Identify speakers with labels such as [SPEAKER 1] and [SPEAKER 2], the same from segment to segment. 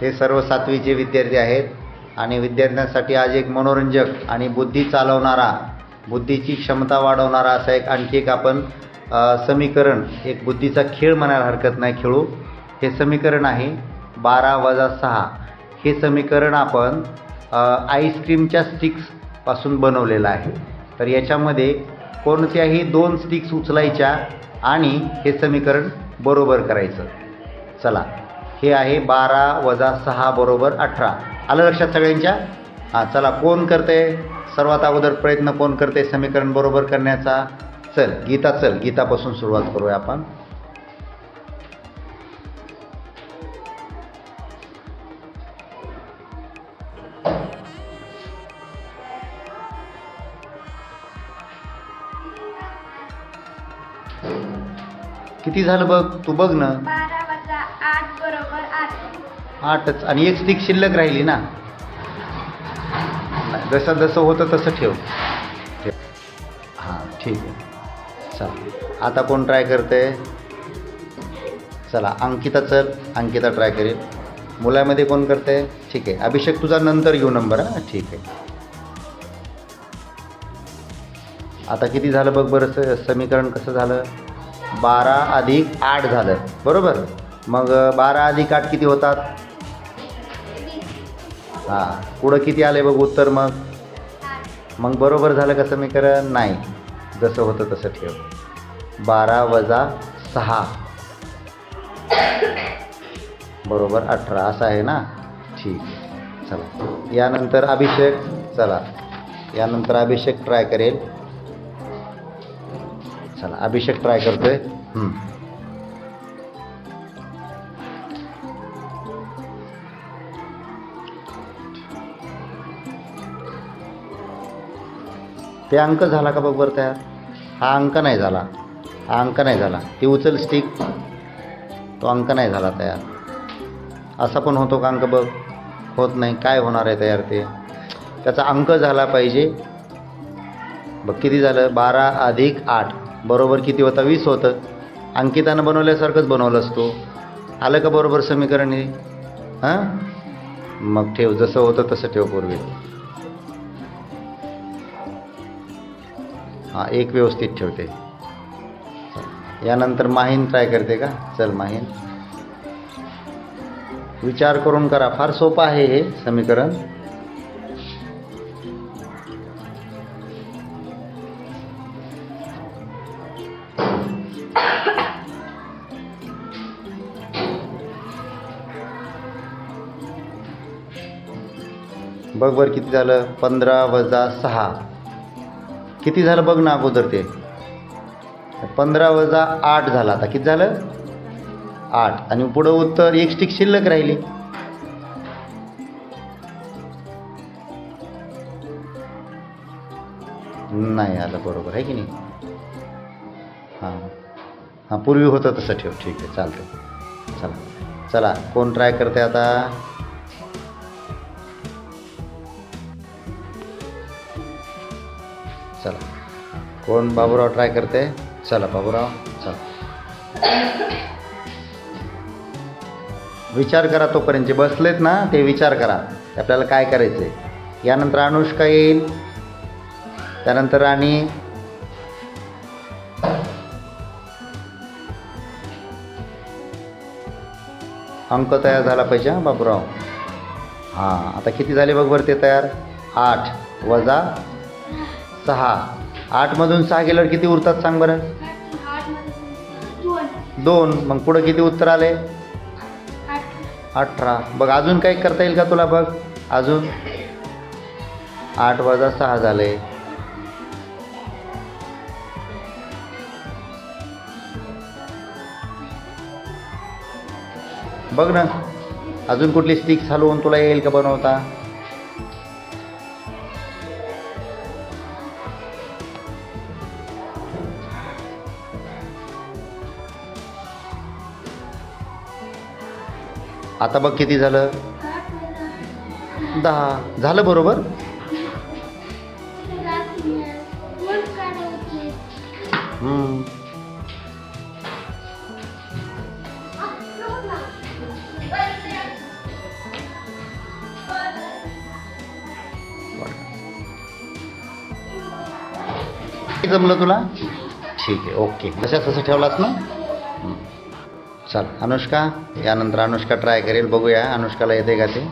[SPEAKER 1] हे सर्व सातवीचे विद्यार्थी आहेत आणि विद्यार्थ्यांसाठी आज एक मनोरंजक आणि बुद्धी चालवणारा बुद्धीची क्षमता वाढवणारा असा एक आणखी एक आपण समीकरण एक बुद्धीचा खेळ म्हणायला हरकत नाही खेळू. हे समीकरण आहे बारा वजा सहा. हे समीकरण आपण आईस्क्रीमच्या स्टिक्सपासून बनवलेलं आहे. तर याच्यामध्ये कोणत्याही दोन स्टिक्स उचलायच्या आणि हे समीकरण बरोबर करायचं. चला. हे आहे बारा वजा सहा बरोबर अठरा. आलं लक्षात सगळ्यांच्या? हां चला कोण करते? सर्वात अगोदर प्रयत्न कोण करते? समीकरण बरोबर करण्याचा. चल गीता चल गीतापासून सुरुवात करूया आपण. किती झालं बघ? तू बघ ना. आठच. आणि एक स्टिक शिल्लक राहिली ना. जसं जसं होतं तसं ठेव. ठेव हां ठीक आहे. चला. आता कोण ट्राय करते चला अंकिता चल. अंकिता ट्राय करेल. मुलामध्ये कोण करते ठीक आहे. अभिषेक तुझा नंतर घेऊ नंबर हां? ठीक आहे. आता किती झालं बघ बरं स- समीकरण कसं झालं? बारा अधिक आठ झालं. बरोबर? मग बारा अधिक आठ किती होतात? हां. पुढं किती आले बघ उत्तर मग? मग बरोबर झालं का समीकरण? नाही. जसं होतं तसं ठेव. बारा वजा सहा. बरोबर अठरा. असं आहे ना? ठीक. चला. यानंतर अभिषेक. चला. यानंतर अभिषेक ट्राय करेल. चला. अभिषेक ट्राय करतोय. ते अंक झाला का बघ बरं तयार हा अंक नाही झाला. हा अंक नाही झाला. ती उचल स्टिक तो अंक नाही झाला तयार. असा पण होतो का अंक बघ. होत नाही. काय होणार आहे तयार ते. त्याचा अंक झाला पाहिजे. बघ किती झालं? बारा अधिक आठ. बरोबर किती होता? वीस होतं. अंकितानं बनवल्यासारखंच बनवलं असतो आलं का बरोबर समीकरण हे? हां? मग ठेव. जसं होतं तसं ठेव पूर्वी हां एक व्यवस्थित ठेवते. यानंतर माहीन ट्राय करते का? चल माहीन. विचार करून करा फार सोपं आहे हे समीकरण. बघ बरं किती झालं? पंधरा वजा सहा. किती झालं बघ ना अगोदर ते. पंधरा वजा आठ झाला आता. किती झालं? आठ. आणि पुढं उत्तर एक स्टिक शिल्लक राहिली. नाही आलं बरोबर आहे की नाही? हां. हां पूर्वी होतं तसं ठेव. ठीक आहे चालतं चला. चला कोण ट्राय करते आता? कोण? बाबूराव ट्राय करते. चला बाबूराव चला. विचार करा तोपर्यंत. जे बसलेत ना ते विचार करा. आपल्याला काय करायचं आहे यानंतर अनुष्का येईल. त्यानंतर राणी. अंक तयार झाला पाहिजे हां बाबूराव? हां आता किती झाले बघ बरं ते तयार? आठ वजा सहा. आठमधून सहा गेल्यावर किती उरतात सांग बरं?
[SPEAKER 2] दोन.
[SPEAKER 1] मग पुढं किती उत्तर आले? अठरा. बघ अजून काही करता येईल का तुला बघ? अजून? आठ वजा सहा झाले. बघ ना अजून कुठली स्टिक हलवून तुला येईल का बनवता? आता बघ किती झालं? दहा. झालं बरोबर? जमलं तुला? ठीक आहे ओके. तशा तसं ठेवलास ना? चल अनुष्का यानंतर अनुष्का ट्राय करेल बघूया अनुष्काला येते का ते.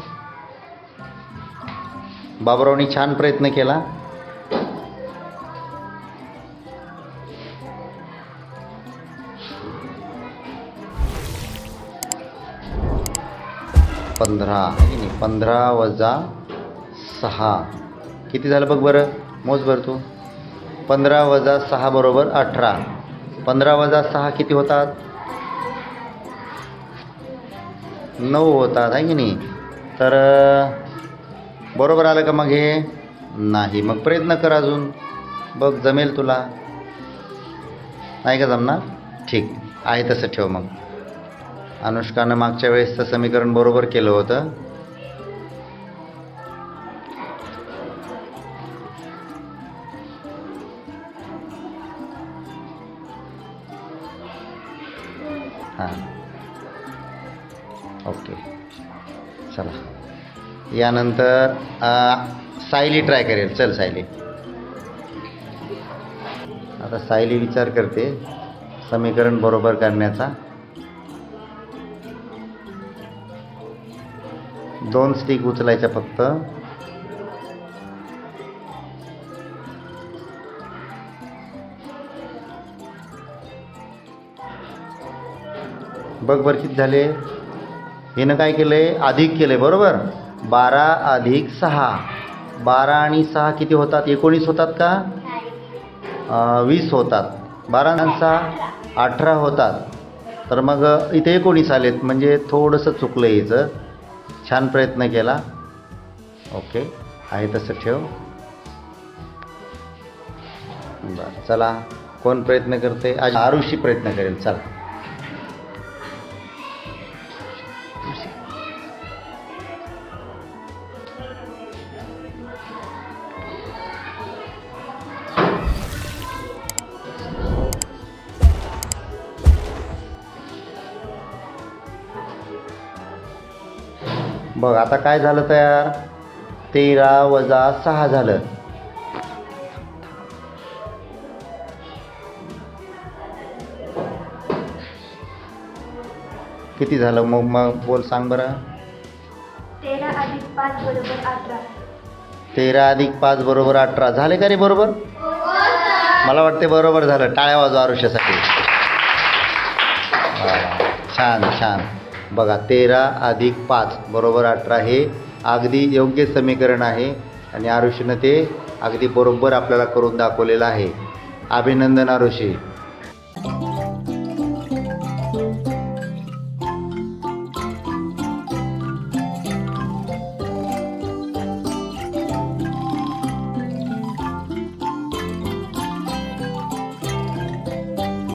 [SPEAKER 1] बाबरावनी छान प्रयत्न केला. पंधरा की नाही? पंधरा वजा सहा. किती झालं बघ बरं? मोज बरं तू. पंधरा वजा सहा बरोबर अठरा. पंधरा वजा सहा किती होतात? नऊ होतात आहे की नाही? तर बरोबर आलं का मग हे? नाही मग प्रयत्न कर अजून. बघ जमेल तुला. नाही का जमणार? ठीक आहे तसं ठेव मग. अनुष्कानं मागच्या वेळेसचं समीकरण बरोबर केलं होतं. हां. ओके. चला. यानंतर सायली ट्राय करेल. चल सायली. आता सायली विचार करते. समीकरण बरोबर करण्याचा. दोन स्टिक उचलायच्या फक्त. बघ बरं किती झाले? हिनं काय केलंय? अधिक केलंय बरोबर? बारा अधिक सहा. बारा आणि सहा किती होतात? एकोणीस होतात का? वीस होतात. बारा आणि सहा अठरा होतात. तर मग इथे एकोणीस आलेत म्हणजे थोडंसं चुकलं याचं छान प्रयत्न केला. ओके आहे तसं ठेव. बरं चला. कोण प्रयत्न करते आज आरुषी प्रयत्न करेल चला. बघ आता काय झालं तयार? तेरा वजा सहा झालं. किती झालं मग? मग बोल सांग बरं.
[SPEAKER 2] तेरा अधिक पाच बरोबर अठरा.
[SPEAKER 1] तेरा अधिक पाच बरोबर अठरा. झाले का रे बरोबर? मला वाटते बरोबर झालं. टाळ्या वाजवा आरुष्यासाठी. छान छान. बघा तेरा अधिक पाच बरोबर अठरा हे अगदी योग्य समीकरण आहे. आणि आरुषीनं ते अगदी बरोबर आपल्याला करून दाखवलेलं आहे. अभिनंदन आरुषी.